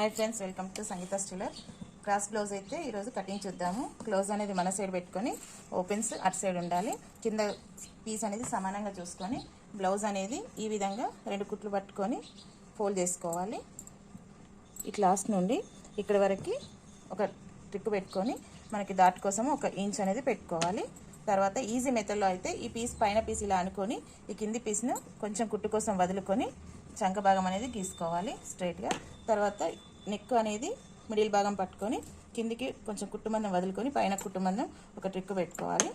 Hi friends welcome to Sangeetha styler cross blouse అయితే ఈరోజు cutting చూద్దాము. క్లోజ్ అనేది మన సైడ్ పెట్టుకొని ఓపెన్స్ అటు సైడ్ ఉండాలి. కింద పీస్ అనేది సమానంగా చూసుకొని బ్లౌజ్ అనేది ఈ విధంగా రెండు కుట్లు పట్టుకొని ఫోల్డ్ చేసుకోవాలి. ఇట్లా లాస్ట్ నుండి ఇక్కడి వరకు ఒక ట్రిక్ పెట్టుకొని మనకి దాట్ కోసం ఒక ఇంచ్ అనేది పెట్టుకోవాలి. తర్వాత ఈజీ మెథడ్లో అయితే ఈ పీస్ పైన పీస్ ఇలా అనుకొని ఈ కింది పీస్ను కొంచెం కుట్టు కోసం వదులుకొని చంక భాగం అనేది గీసుకోవాలి స్ట్రైట్గా. తర్వాత నెక్ అనేది మిడిల్ భాగం పట్టుకొని కిందికి కొంచెం కుట్టుమందం వదులుకొని పైన కుట్టుమందం ఒక ట్రిక్ పెట్టుకోవాలి.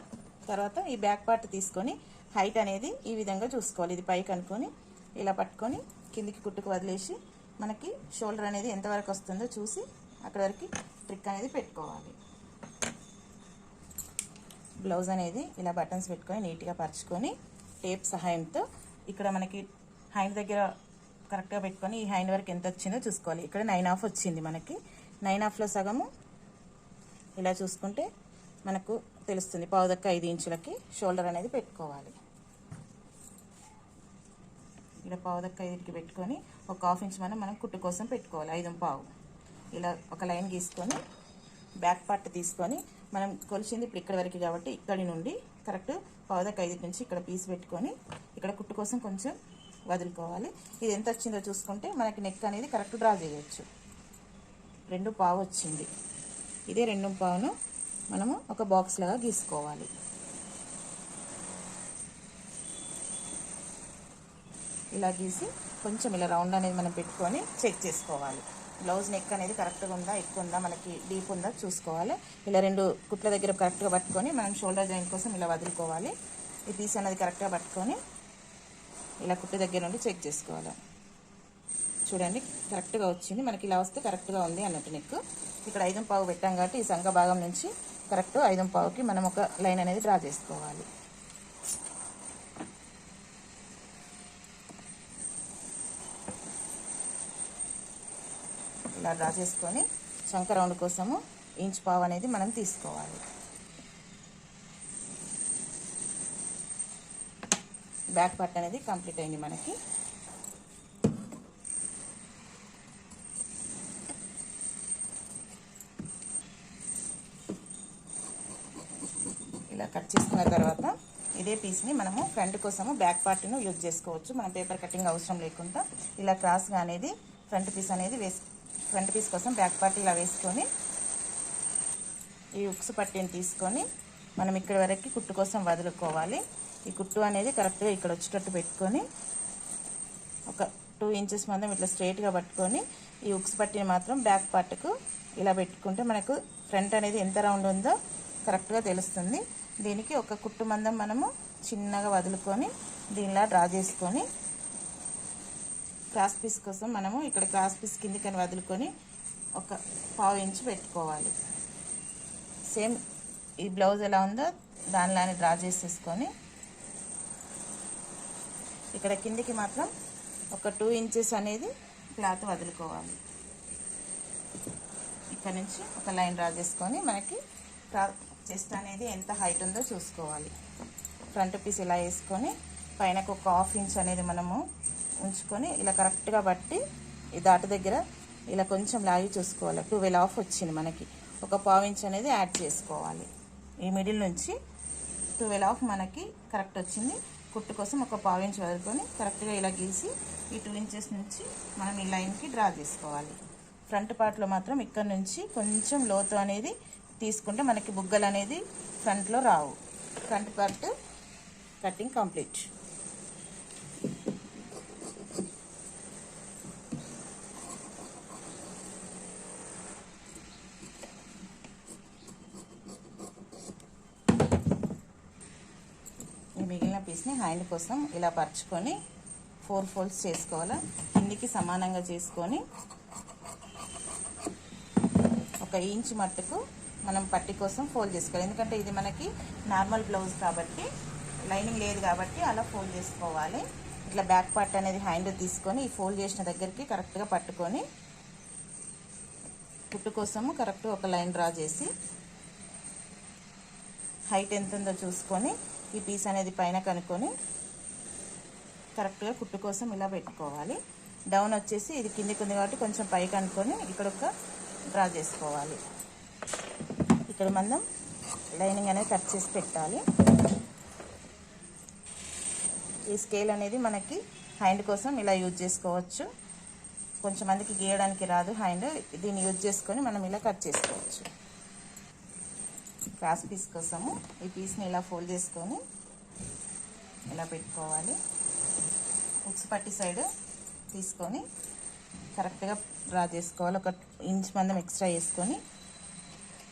తర్వాత ఈ బ్యాక్ పార్ట్ తీసుకొని హైట్ అనేది ఈ విధంగా చూసుకోవాలి. ఇది పైకి అనుకొని ఇలా పట్టుకొని కిందికి కుట్టుకు వదిలేసి మనకి షోల్డర్ అనేది ఎంతవరకు వస్తుందో చూసి అక్కడ వరకు ట్రిక్ అనేది పెట్టుకోవాలి. బ్లౌజ్ అనేది ఇలా బటన్స్ పెట్టుకొని నీట్గా పరుచుకొని టేప్ సహాయంతో ఇక్కడ మనకి హ్యాండ్ దగ్గర కరెక్ట్గా పెట్టుకొని ఈ హ్యాండ్ వరకు ఎంత వచ్చిందో చూసుకోవాలి. ఇక్కడ నైన్ ఆఫ్ వచ్చింది మనకి. నైన్ ఆఫ్లో సగము ఇలా చూసుకుంటే మనకు తెలుస్తుంది పావుదక్క ఐదు ఇంచులకి షోల్డర్ అనేది పెట్టుకోవాలి. ఇలా పావుదక్క ఐదుకి పెట్టుకొని ఒక హాఫ్ ఇంచ్ మనం మనం కుట్టు కోసం పెట్టుకోవాలి. ఐదు పావు. ఇలా ఒక లైన్ గీసుకొని బ్యాక్ పార్ట్ తీసుకొని మనం కొలిచింది ఇప్పుడు ఇక్కడ వరకు కాబట్టి ఇక్కడి నుండి కరెక్ట్ పావుదక్క ఐదు నుంచి ఇక్కడ పీస్ పెట్టుకొని ఇక్కడ కుట్టు కోసం కొంచెం వదులుకోవాలి. ఇది ఎంత వచ్చిందో చూసుకుంటే మనకి నెక్ అనేది కరెక్ట్ డ్రా చేయొచ్చు. రెండు పావు వచ్చింది. ఇదే రెండు పావును మనము ఒక బాక్స్ లాగా గీసుకోవాలి. ఇలా గీసి కొంచెం ఇలా రౌండ్ అనేది మనం పెట్టుకొని చెక్ చేసుకోవాలి. బ్లౌజ్ నెక్ అనేది కరెక్ట్గా ఉందా ఎక్కువ ఉందా మనకి డీప్ ఉందా చూసుకోవాలి. ఇలా రెండు కుట్ల దగ్గర కరెక్ట్గా పట్టుకొని మనం షోల్డర్ జాయింట్ కోసం ఇలా వదులుకోవాలి. ఈ పీస్ అనేది కరెక్ట్గా పట్టుకొని ఇలా కుట్టు దగ్గర నుండి చెక్ చేసుకోవాలి. చూడండి కరెక్ట్గా వచ్చింది. మనకి ఇలా వస్తే కరెక్ట్గా ఉంది అన్నట్టు నెక్ ఇక్కడ ఐదు పావు పెట్టాం కాబట్టి ఈ సంఘ భాగం నుంచి కరెక్ట్ ఐదు పావుకి మనం ఒక లైన్ అనేది డ్రా చేసుకోవాలి. ఇలా డ్రా చేసుకొని శంక రౌండ్ కోసము ఇంచ్ పావు అనేది మనం తీసుకోవాలి. బ్యాక్ పార్ట్ అనేది కంప్లీట్ అయింది మనకి. ఇలా కట్ చేసుకున్న తర్వాత ఇదే పీస్ని మనము ఫ్రంట్ కోసము బ్యాక్ పార్ట్ను యూజ్ చేసుకోవచ్చు. మనం పేపర్ కటింగ్ అవసరం లేకుండా ఇలా క్రాస్గా అనేది ఫ్రంట్ పీస్ అనేది వేసి ఫ్రంట్ పీస్ కోసం బ్యాక్ పార్ట్ ఇలా వేసుకొని ఈ ఉక్స్ పట్టిని తీసుకొని మనం ఇక్కడ వరకు కుట్టు కోసం వదులుకోవాలి. ఈ కుట్టు అనేది కరెక్ట్గా ఇక్కడ వచ్చేటట్టు పెట్టుకొని ఒక టూ ఇంచెస్ మందం ఇట్లా స్ట్రైట్గా పట్టుకొని ఈ ఉక్స్ పట్టిని మాత్రం బ్యాక్ పార్ట్కు ఇలా పెట్టుకుంటే మనకు ఫ్రంట్ అనేది ఎంత రౌండ్ ఉందో కరెక్ట్గా తెలుస్తుంది. దీనికి ఒక కుట్టు మందం మనము చిన్నగా వదులుకొని దీనిలా డ్రా చేసుకొని క్రాస్ పీస్ కోసం మనము ఇక్కడ క్రాస్ పీస్ కిందికని వదులుకొని ఒక పావు ఇంచు పెట్టుకోవాలి. సేమ్ ఈ బ్లౌజ్ ఎలా ఉందో దానిలానే డ్రా చేసేసుకొని ఇక్కడ కిందికి మాత్రం ఒక టూ ఇంచెస్ అనేది క్లాత్ వదులుకోవాలి. ఇక్కడ నుంచి ఒక లైన్ డ్రా చేసుకొని మనకి చెస్ట్ అనేది ఎంత హైట్ ఉందో చూసుకోవాలి. ఫ్రంట్ పీస్ ఇలా వేసుకొని పైనకు ఒక హాఫ్ ఇంచ్ అనేది మనము ఉంచుకొని ఇలా కరెక్ట్గా బట్టి ఈ దాటి దగ్గర ఇలా కొంచెం లాగి చూసుకోవాలి. ట్వెల్వ్ ఆఫ్ వచ్చింది మనకి. ఒక పావు ఇంచ్ అనేది యాడ్ చేసుకోవాలి. ఈ మిడిల్ నుంచి ట్వెల్వ్ ఆఫ్ మనకి కరెక్ట్ వచ్చింది. కుట్టు కోసం ఒక పావు ఇంచ్ వదులుకొని కరెక్ట్గా ఇలా గీసి ఈ టూ ఇంచెస్ నుంచి మనం ఈ లైన్కి డ్రా చేసుకోవాలి. ఫ్రంట్ పార్ట్లో మాత్రం ఇక్కడ నుంచి కొంచెం లోతు అనేది తీసుకుంటే మనకి బుగ్గలు అనేది ఫ్రంట్లో రావు. ఫ్రంట్ పార్ట్ కటింగ్ కంప్లీట్ ఈ మిగిలిన పీస్ని హ్యాండ్ కోసం ఇలా పరుచుకొని ఫోర్ ఫోల్డ్స్ చేసుకోవాలి. కిందికి సమానంగా చేసుకొని ఒక ఇంచ్ మట్టుకు మనం పట్టి కోసం ఫోల్డ్ చేసుకోవాలి. ఎందుకంటే ఇది మనకి నార్మల్ బ్లౌజ్ కాబట్టి లైనింగ్ లేదు కాబట్టి అలా ఫోల్డ్ చేసుకోవాలి. ఇట్లా బ్యాక్ పార్ట్ అనేది హ్యాండ్ తీసుకొని ఈ ఫోల్డ్ చేసిన దగ్గరికి కరెక్ట్గా పట్టుకొని కుట్టు కోసము కరెక్ట్ ఒక లైన్ డ్రా చేసి హైట్ ఎంత ఉందో చూసుకొని ఈ పీస్ అనేది పైన కనుక్కొని కరెక్ట్గా కుట్టు కోసం ఇలా పెట్టుకోవాలి. డౌన్ వచ్చేసి ఇది కిందికి ఉంది కాబట్టి కొంచెం పైకి కనుక్కొని ఇక్కడ ఒక డ్రా చేసుకోవాలి. ఇక్కడ మనం లైనింగ్ అనేది కట్ చేసి పెట్టాలి. ఈ స్కేల్ అనేది మనకి హ్యాండ్ కోసం ఇలా యూజ్ చేసుకోవచ్చు. కొంచెం మందికి గీయడానికి రాదు హ్యాండ్. దీన్ని యూజ్ చేసుకొని మనం ఇలా కట్ చేసుకోవచ్చు. క్రాస్ పీస్ కోసము ఈ పీస్ని ఇలా ఫోల్డ్ చేసుకొని ఇలా పెట్టుకోవాలి. ఉక్స్ పట్టి సైడ్ తీసుకొని కరెక్ట్గా డ్రా చేసుకోవాలి. ఒక ఇంచ్ మందం ఎక్స్ట్రా వేసుకొని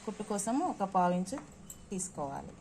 కుట్టు కోసము ఒక పావు ఇంచు తీసుకోవాలి.